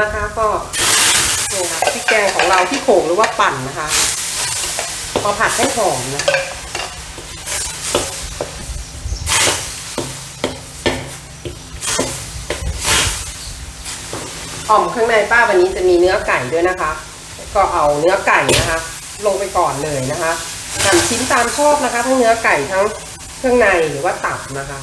นะคะก็นี่ค่ะพริกแกงของเราที่โขลกหรือว่าปั่นนะคะ พอผัดให้หอมนะคะอ่อมข้างในป้าวันนี้จะมีเนื้อไก่ด้วยนะคะ ก็เอาเนื้อไก่นะคะ ลงไปก่อนเลยนะคะหั่นชิ้นตามชอบนะคะทั้งเนื้อไก่ทั้งเครื่องในหรือว่าตับนะคะ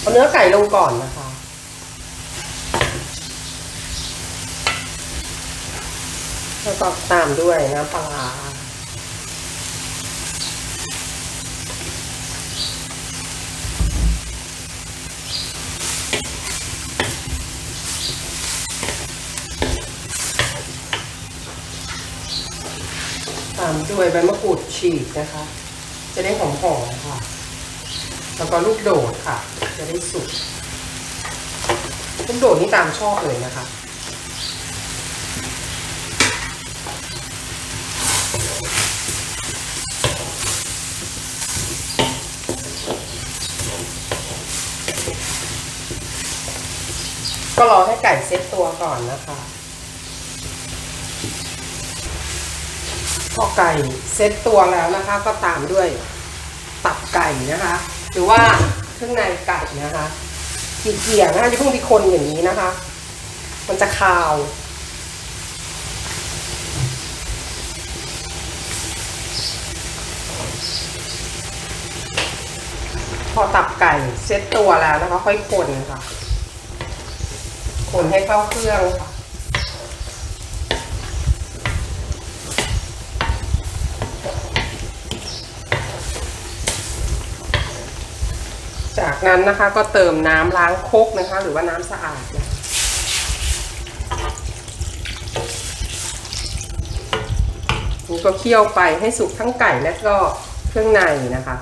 เอาเนื้อไก่ลงก่อนนะคะ แล้วก็ตามด้วยน้ำปลาตามด้วยใบมะกรูดฉีกนะคะ จะได้หอมๆค่ะ แล้วก็ลูกโดดค่ะ จะได้สุกลูกโดดนี่ตามชอบเลยนะคะก็รอให้ไก่เซ็ตตัวก่อนนะคะพอไก่เซ็ตตัวแล้วนะคะ ก็ตามด้วยตับไก่นะคะ หรือว่าเครื่องในไก่นะคะขีเกี่ยงนะคะอย่าเพิ่งไปคนอย่างนี้นะคะ มันจะคาวพอตับไก่เซ็ตตัวแล้วนะคะ ค่อยคนค่ะ คนให้เข้าเครื่องค่ะ จาก นั้นนะคะก็เติมน้ำล้างคกนะคะ หรือว่าน้ำสะอาดนะนี่ก็เคี่ยวไปให้สุกทั้งไก่และก็เครื่องในนะคะ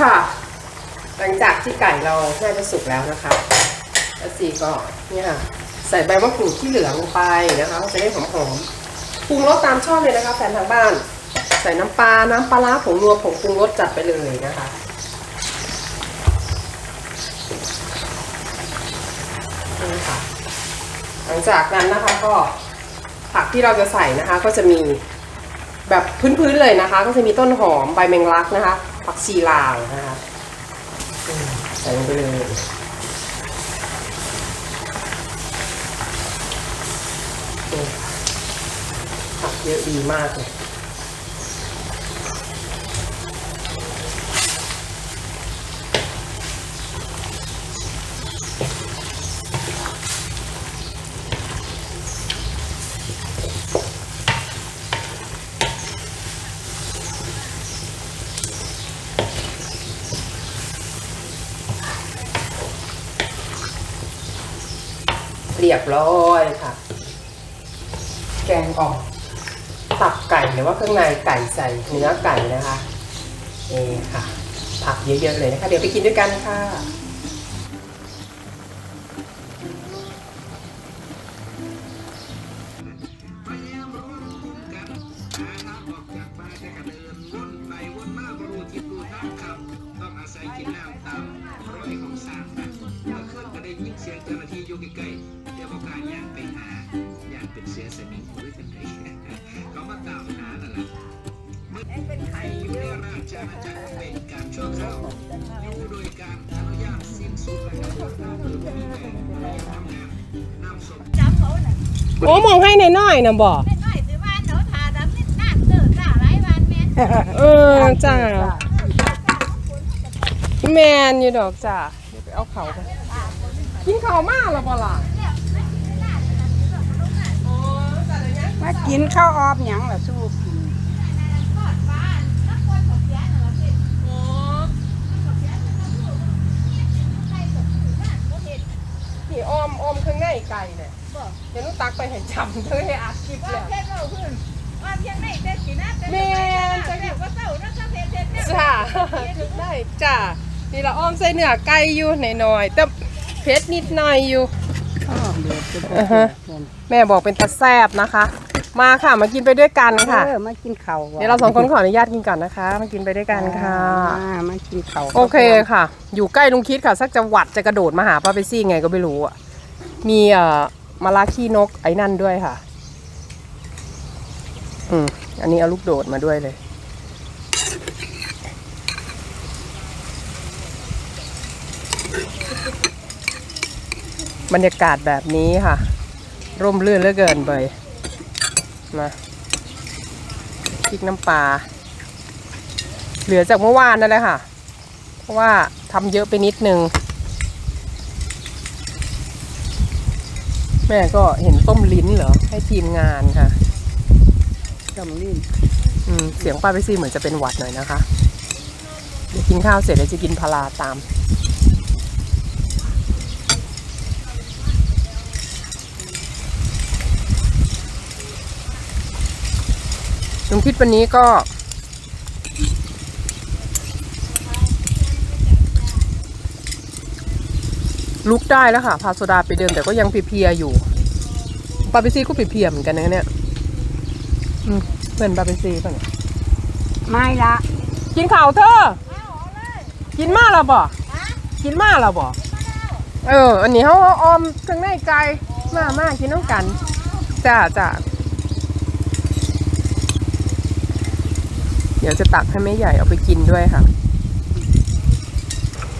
ค่ะ หลังจากที่ไก่เราน่าจะสุกแล้วนะคะแล้วสีก็เนี่ยใส่ใบมะกรูดที่เหลือลงไปนะคะจะได้หอมๆ ปรุงรสตามชอบเลยนะคะแฟนทางบ้าน ใส่น้ำปลา น้ำปลาร้าผงนัวผงปรุงรสจัดไปเลยนะคะนี่ค่ะหลังจากนั้นนะคะก็ผักที่เราจะใส่นะคะ ก็จะมีแบบพื้นๆเลยนะคะ ก็จะมีต้นหอมใบแมงลักนะคะ ผักชีลาวนะคะใส่ลงไปเลยนี่ เยอะดีมากเลยเรียบร้อยค่ะ แกงอ่อมตับไก่ หรือว่าเครื่องในไก่ใส่เนื้อไก่นะคะนี่ค่ะ ผักเยอะๆเลยนะคะ เดี๋ยวไปกินด้วยกันค่ะ นน้อยๆนะบอกไม่น้อยสิว่าเขาทาดำนี่น้ำเติร์จ้าหลายวันแม่เออจ้าแมนอยู่ดอกจ้าเดี๋ยวไปเอาเขาไปกินข้าวมากหรอเปล่ามากินข้าวออบหยังล่ะสู้กินนี่อ้อมอ้อมเครื่องในไก่เนี่ยเดี๋ยวหนุตักไปให้จำเธอให้อัดคลิปว่าแล้ว เพชรเราขึ้นว่าเพียงไหนเด็ดสินะแต่แม่นจะแบบว่าเศร้าแล้วก็เพชรเพชรเนี่ยจ้าถึกได้จ้านี่ละอ้อมใส่เนื้อไก่อยู่หน่อยๆแต่เผ็ดนิดหน่อยอยู่ข้าวเดือดจะอ่าฮะจะซั่นแม่บอกเป็นตาแซบนะคะ มาค่ะมากินไปด้วยกันค่ะ เออมากินข้าวเดี๋ยวเราสองคนขออนุญาตกินก่อนนะคะ มากินไปด้วยกันค่ะ อ่ามากินข้าวโอเคค่ะ อยู่ใกล้ลุงคิดค่ะ สักจะหวัดจะกระโดดมาหาป้าเปซี่ไงก็ไม่รู้อะ มีเอ่อ มาลาขี้นกไอ้นั่นด้วยค่ะ อืม อันนี้เอาลูกโดดมาด้วยเลย บรรยากาศแบบนี้ค่ะ ร่มรื่นเหลือเกินเบยมาพริกน้ำปลาเหลือจากเมื่อวานนั่นแหละค่ะ เพราะว่าทำเยอะไปนิดนึง แม่ก็เห็นต้มลิ้นเหรอ ให้ทีมงานค่ะจำลิ้นอืมเสียงป้าไปซี่เหมือนจะเป็นหวัดหน่อยนะคะเดี๋ยวกินข้าวเสร็จเดี๋ยวจะกินพาราตามลุงคิดวันนี้ก็ ลุกได้แล้วค่ะ พาโซดาไปเดินแต่ก็ยังเพลียๆอยู่ ปาเปซี่ก็เพลียๆเหมือนกันนะเนี่ยอืมเพื่อนปาเปซี่ป่ะเนี่ยไม่ละ กินข่าวเธอ กินมาแล้วบ่กินมาแล้วบ่เออ อันนี้เขาเอาออมเครื่องในไก่มามากินน้ำกันจ้าจ้าเดี๋ยวจะตักให้แม่ใหญ่เอาไปกินด้วยค่ะ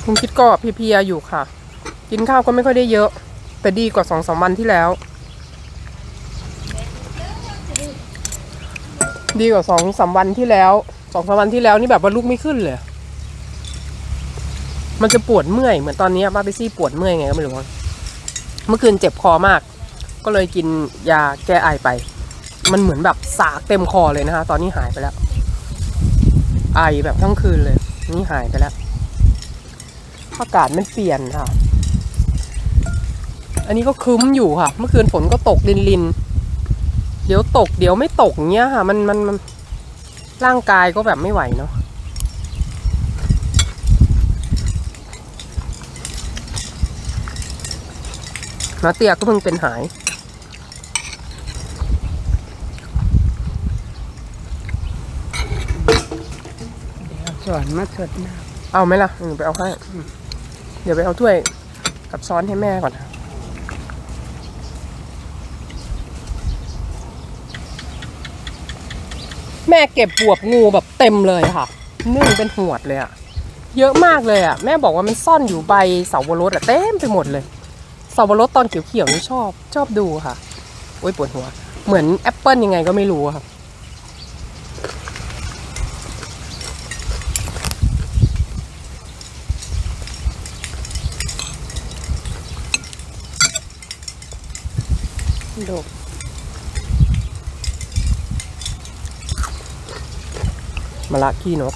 คุณคิดก็เพลียๆอยู่ค่ะ กินข้าวก็ไม่ค่อยได้เยอะ แต่ดีกว่าสองสามวันที่แล้ว ดีกว่าสองสามวันที่แล้วสองสามวันที่แล้วนี่แบบว่าลุกไม่ขึ้นเลย มันจะปวดเมื่อยเหมือนตอนนี้ป้าไปซี่ปวดเมื่อยไงก็ไม่รู้เมื่อคืนเจ็บคอมาก ก็เลยกินยาแก้ไอไป มันเหมือนแบบสากเต็มคอเลยนะคะ ตอนนี้หายไปแล้ว ไอแบบทั้งคืนเลย นี่หายไปแล้ว อากาศมันเปลี่ยนค่ะ อันนี้ก็ครึ้มอยู่ค่ะ เมื่อคืนฝนก็ตกลินลินๆเดี๋ยวตกเดี๋ยวไม่ตกอย่างเงี้ยค่ะ มันมันมันร่างกายก็แบบไม่ไหวเนาะนาเตียก็เพิ่งเป็นหายสอนมาสดน้เอาไหมล่ะหนูไปเอาให้ เดี๋ยวไปเอาถ้วยกับช้อนให้แม่ก่อนนะ ม่เก็บบวบงูแบบเต็มเลยค่ะ นึ่งเป็นหวดเลยอะเยอะมากเลยอะแม่บอกว่ามันซ่อนอยู่ใบเสาวรสอะเต็มไปหมดเลยเสาวรสตอนเขียวๆนี่ชอบชอบดูค่ะโอ้ยปวดหัว เหมือนแอปเปิลยังไงก็ไม่รู้อะค่ะำดก มะละขี้นก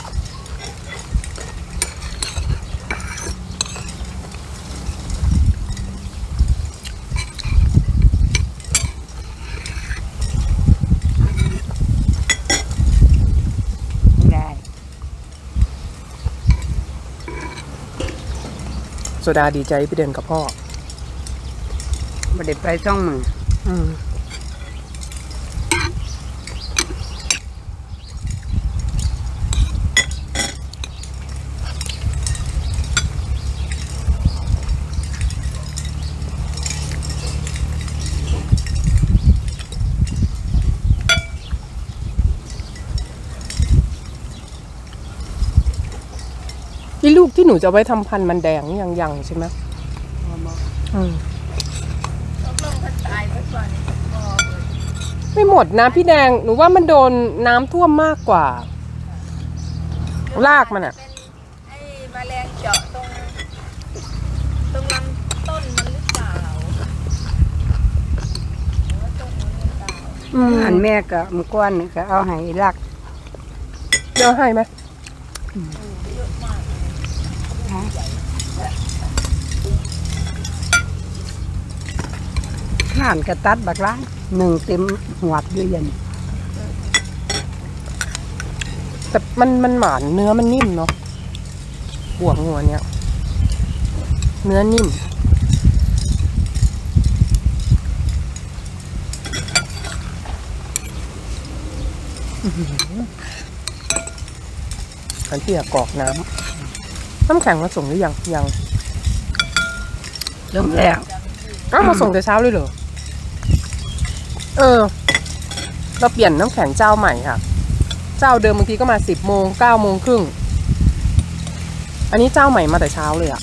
ได้โซดาดีใจไปเดินกับพ่อบ่ได้ไปช่องมืออืม ที่หนูจะเอาไว้ทำพันธุ์มันแดงนี่ยังยังใช่ไหมอืมตกลงกันตายไปก่อนพอเบิดไม่หมดนะพี่แดงหนูว่ามันโดนน้ำท่วมมากกว่า รากมันอะ เป็นไอ้แมลงเจาะตรง ตรงลำต้นมันหรือเปล่าหรือว่าต้นมันหรือเปล่าอืมอันแม่ก็มอก้อนนี่ก็เอาให้รักเดี๋ยวให้ไหม นะคะห่านกระตัดบักล้างหนึ่งเต็มหัวด้วยยันแต่มันมันหมานเนื้อมันนิ่มเนาะหัวงัวเนี่ยเนื้อนิ่ม อันที่กรอกน้ำ น้ำแข็งมาส่งหรือยังยังเริ่มแล้วอ้าวมาส่งแต่เช้าเลยเหรอเออ เราเปลี่ยนน้ำแข็งเจ้าใหม่ค่ะ เจ้าเดิมบางทีก็มาสิบโมงเก้าโมงครึ่ง อันนี้เจ้าใหม่มาแต่เช้าเลยอะ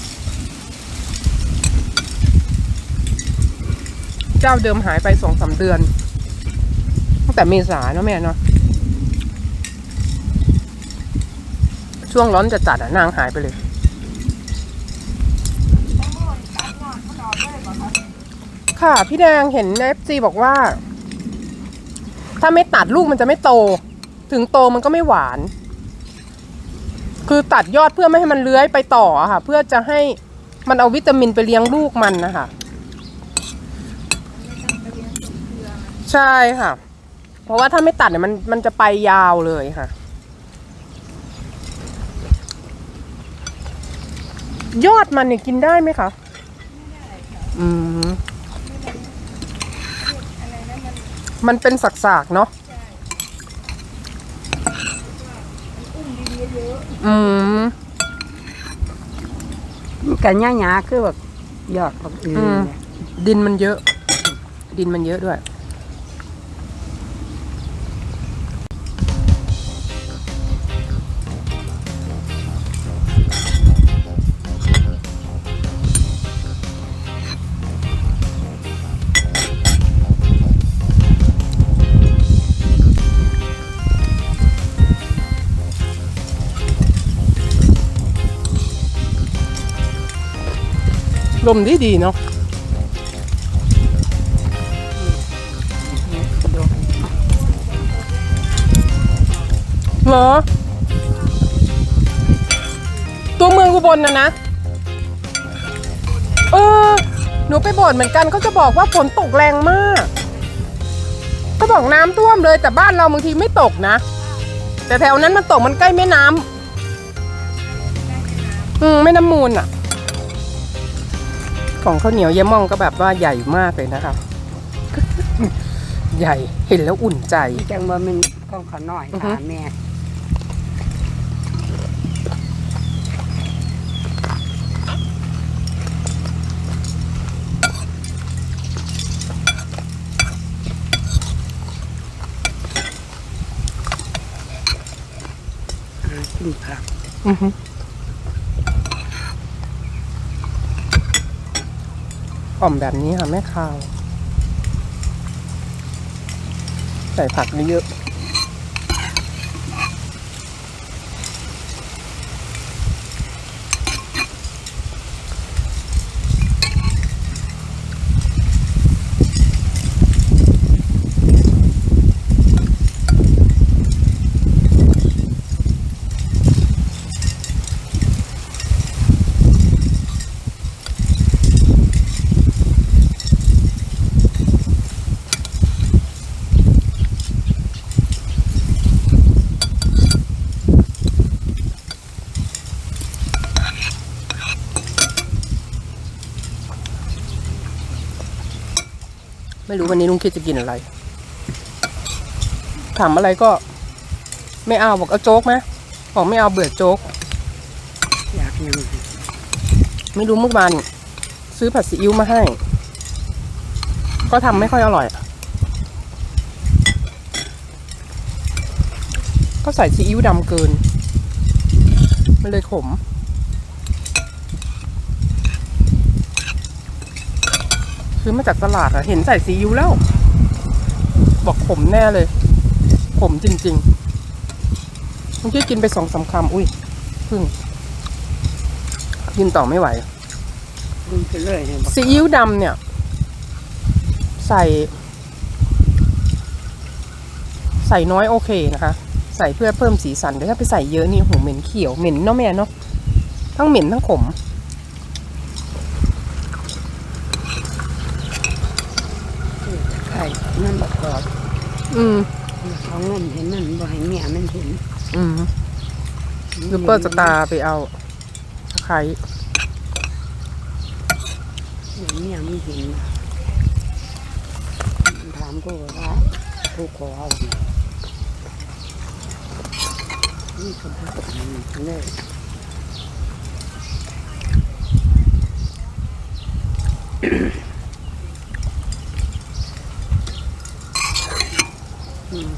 เจ้าเดิมหายไปสองสามเดือน ตั้งแต่เมษาเนอะแม่เนาะช่วงร้อนจะจัดอะนางหายไปเลย ค่ะ พี่แดงเห็นเอฟซีบอกว่า ถ้าไม่ตัดลูกมันจะไม่โต ถึงโตมันก็ไม่หวาน คือตัดยอดเพื่อไม่ให้มันเลื้อยไปต่ออะค่ะ เพื่อจะให้มันเอาวิตามินไปเลี้ยงลูกมันนะคะใช่ค่ะ เพราะว่าถ้าไม่ตัดเนี่ยมันมันจะไปยาวเลยค่ะ ยอดมันเนี่ยกินได้ไหมคะ อืม มันเป็นสักๆเนาะอืมกันหยาๆคือแบบยอดของอื่นอืมเนี่ย ดินมันเยอะ ดินมันเยอะด้วย ลมดีดีเนาะเหรอ ตัวเมืองอุบลนะนะ เออ หนูไปบ่นเหมือนกันเขาจะบอกว่าฝนตกแรงมากเขาบอกน้ำท่วมเลยแต่บ้านเราบางทีไม่ตกนะ แต่แถวนั้นมันตกมันใกล้แม่น้ำอืมแม่น้ำมูลอะ ของข้าวเหนียวเยม่องก็แบบว่าใหญ่มากเลยนะคะใหญ่เห็นแล้วอุ่นใจ จังว่ามันก้องเขาน้อยอือฮึถามแม่หากินผักอือฮึอ่ อมแบบนี้ค่ะแม่ข้าว ใส่ผักเยอะ ไม่รู้วันนี้ลุงคิดจะกินอะไร ถามอะไรก็ ไม่เอาบอกเอาโจ๊กไหมบอกไม่เอาเบื่อโจ๊ก อยากยังไม่รู้เมื่อวานซื้อผัดซีอิ๊วมาให้ ก็ทำไม่ค่อยอร่อยก็ใส่ซีอิ๊วดำเกิน มันเลยขม ซื้อมาจากตลาดอะเห็นใส่ซีอิ๊วแล้ว บอกขมแน่เลย ขมจริงๆเมื่อกี้กินไปสองสามคำอุ้ยพึ่งกินต่อไม่ไหวกินไปเลยเนี่ยบอกซีอิ๊วดำเนี่ย ใส่ ใส่น้อยโอเคนะคะ ใส่เพื่อเพิ่มสีสันแต่ถ้าไปใส่เยอะนี่โหเหม็นเขียวเหม็นเนาะแม่เนาะทั้งเหม็นทั้งขม ไข่มันบอกกรอบ อืมเขาเงินเห็นมันบ่ให้เมียมันเห็นอืมซูเปอร์สตาร์ไปเอาตะไคร้เห็นเมียมันเห็นถามกูว่ากูขอเอาดินี่ชมพู่ตกนี่แน่อืม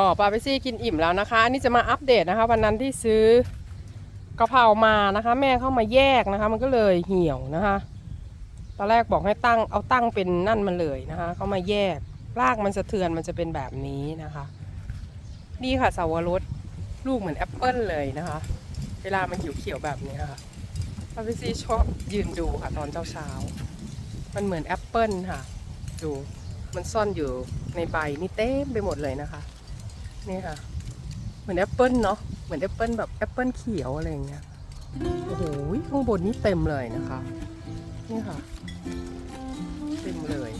ก็ปาเปซี่กินอิ่มแล้วนะคะ อันนี้จะมาอัปเดตนะคะ วันนั้นที่ซื้อกะเพรามานะคะ แม่เข้ามาแยกนะคะ มันก็เลยเหี่ยวนะคะ ตอนแรกบอกให้ตั้งเอาตั้งเป็นนั่นมาเลยนะคะเขามาแยกรากมันสะเทือนมันจะเป็นแบบนี้นะคะ นี่ค่ะสาวรสลูกเหมือนแอปเปิลเลยนะคะ เวลามันเขียวๆแบบนี้ค่ะปาเปซี่ชอบยืนดูค่ะตอนเช้าๆมันเหมือนแอปเปิลค่ะ ดูมันซ่อนอยู่ในใบนี่เต็มไปหมดเลยนะคะ นี่ค่ะ เหมือนแอปเปิลเนาะเหมือนแอปเปิลแบบแอปเปิลเขียวอะไรอย่างเงี้ยโอ้โหข้างบนนี่เต็มเลยนะคะ นี่ค่ะ เต็มเลย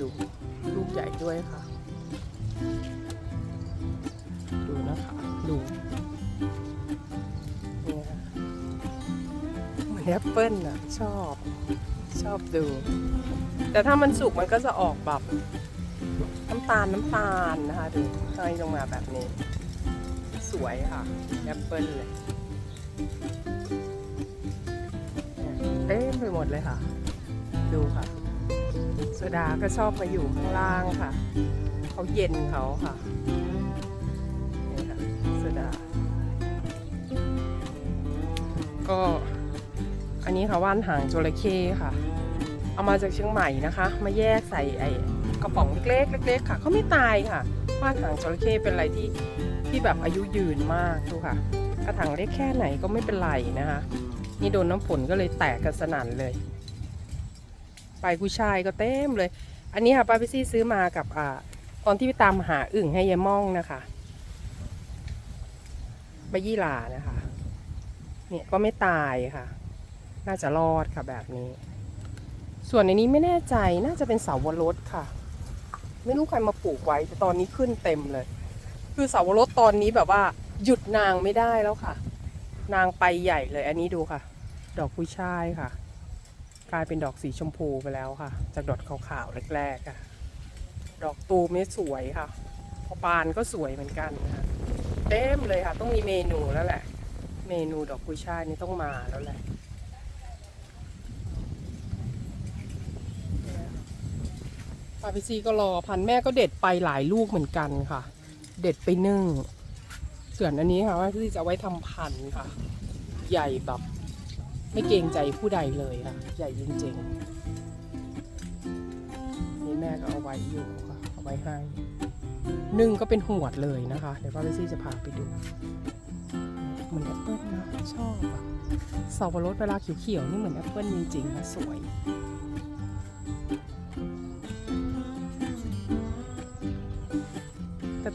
ดูลูกใหญ่ด้วยค่ะ ดูนะคะดูเนี่ยค่ะเหมือนแอปเปิลอะชอบ ชอบดู แต่ถ้ามันสุกมันก็จะออกแบบำตาลน้ำตาลนะคะดูให้ลงมาแบบนี้ สวยค่ะแอปเปิ้ลเลยเต็มไปหมดเลยค่ะ ดูค่ะโซดาก็ชอบมาอยู่ข้างล่างค่ะ เขาเย็นเขาค่ะนี่ค่ะโซดา ก็ อันนี้ค่ะว่านหางจระเข้ค่ะ เอามาจากเชียงใหม่นะคะ มาแยกใส่ไอ กระป๋องเล็กๆเล็กๆค่ะเขาไม่ตายค่ะว่านหางจระเข้เป็นอะไรที่ที่แบบอายุยืนมากดูค่ะ กระถางเล็กแค่ไหนก็ไม่เป็นไรนะคะนี่โดนน้ำฝนก็เลยแตกกันสนั่นเลยใบกุยช่ายก็เต็มเลย อันนี้ค่ะป้าพิซี่ซื้อมากับอ่าตอนที่ไปตามหาอึ่งให้ยายม่องนะคะใบยี่หร่านะคะเนี่ยก็ไม่ตายค่ะ น่าจะรอดค่ะแบบนี้ ส่วนในนี้ไม่แน่ใจน่าจะเป็นเสาวรสค่ะ ไม่รู้ใครมาปลูกไว้แต่ตอนนี้ขึ้นเต็มเลย คือเสาวรสตอนนี้แบบว่า หยุดนางไม่ได้แล้วค่ะ นางไปใหญ่เลย อันนี้ดูค่ะ ดอกกุยช่ายค่ะ กลายเป็นดอกสีชมพูไปแล้วค่ะ จากดอกขาวๆแรกๆค่ะ ดอกตูมนี่สวยค่ะ พอบานก็สวยเหมือนกันนะคะเต็มเลยค่ะ ต้องมีเมนูแล้วแหละ เมนูดอกกุยช่ายนี่ต้องมาแล้วแหละ ปาพิซีก็รอพันแม่ก็เด็ดไปหลายลูกเหมือนกันค่ะ เด็ดไปนึ่งส่วนอันนี้ค่ะว่าที่จะไว้ทำพันค่ะ ใหญ่แบบไม่เกรงใจผู้ใดเลยค่ะ ใหญ่จริงๆนี่แม่ก็เอาไว้อยู่ค่ะเอาไว้ให้นึ่งก็เป็นหวดเลยนะคะ เดี๋ยวป้าพิซี่จะพาไปดูเหมือนแอปเปิ้ลนะชอบอะสับปะรดเวลาเขียวๆนี่เหมือนแอปเปิ้ลจริงๆนะสวย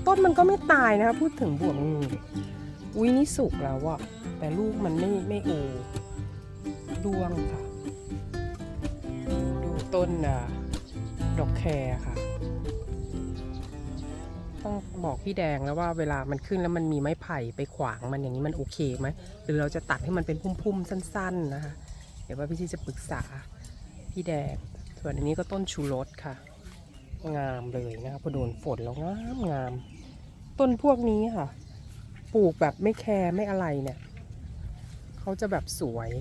ต้นมันก็ไม่ตายนะคะพูดถึงบวกงูอุ้ยนี่สุกแล้วอะแต่ลูกมันไม่ไม่โอดวงค่ะ ดูต้นอะดอกแคร์ค่ะ ต้องบอกพี่แดงแล้วว่าเวลามันขึ้นแล้วมันมีไม้ไผ่ไปขวางมันอย่างนี้มันโอเคไหมหรือเราจะตัดให้มันเป็นพุ่มๆสั้น ๆ นะคะ เดี๋ยวว่าพี่ที่จะปรึกษาพี่แดง ส่วนอันนี้ก็ต้นชูรสค่ะ งามเลยนะคะพอโดนฝนแล้วงามงาม ต้นพวกนี้ค่ะ ปลูกแบบไม่แคร์ไม่อะไรเนี่ยเขาจะแบบสวย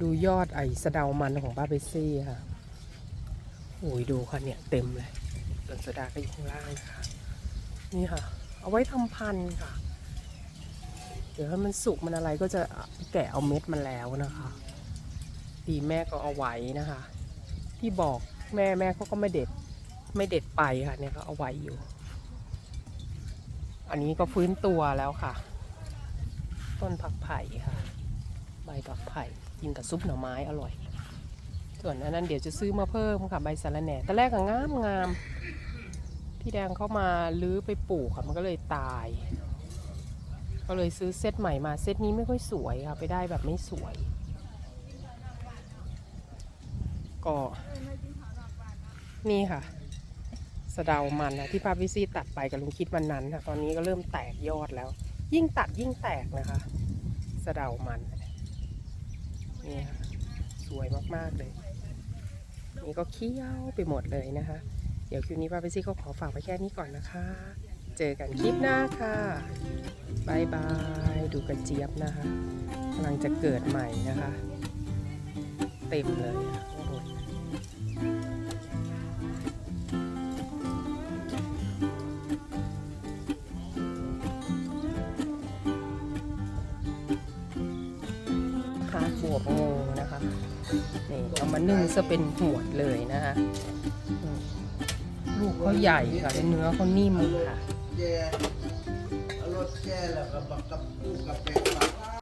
ดูยอดไอ้สะเดามันของป้าเบสซี่ค่ะโอ้ยดูค่ะเนี่ยเต็มเลยส่วนสะดาก็อยู่ข้างล่างนะคะนี่ค่ะ เอาไว้ทำพันธุ์ค่ะ เดี๋ยวถ้ามันสุกมันอะไรก็จะแกะเอาเม็ดมันแล้วนะคะดีแม่ก็เอาไว้นะคะ ที่บอกแม่แม่เขาก็ไม่เด็ดไม่เด็ดไปค่ะเนี่ยก็เอาไว้อยู่ อันนี้ก็ฟื้นตัวแล้วค่ะ ต้นผักไผ่ค่ะ ใบผักไผ่กินกับซุปหน่อไม้อร่อย ส่วนอันนั้นเดี๋ยวจะซื้อมาเพิ่มค่ะใบสะระแหน่แต่แรกก็งามงามพี่แดงเข้ามาลื้อไปปลูกค่ะมันก็เลยตาย ก็เลยซื้อเซตใหม่มาเซตนี้ไม่ค่อยสวยค่ะ ไปได้แบบไม่สวย ก็ นี่ค่ะ สะเดามันนะที่พาวิซี่ตัดไปกับลุงคิดวันนั้นค่ะตอนนี้ก็เริ่มแตกยอดแล้ว ยิ่งตัดยิ่งแตกนะคะ สะเดามันนี่ค่ะสวยมากๆเลย นี่ก็เคี้ยวไปหมดเลยนะคะ เดี๋ยวคลิปนี้ป้าเปซี่ก็ขอฝากไว้แค่นี้ก่อนนะคะ เจอกันคลิปหน้าค่ะบายบายดูกระเจี๊ยบนะคะกำลังจะเกิดใหม่นะคะ เต็มเลย นี่เอามานึ่งซะเป็นหวดเลยนะคะอืมลูกเขาใหญ่ค่ะและเนื้อเขานิ่มค่ะ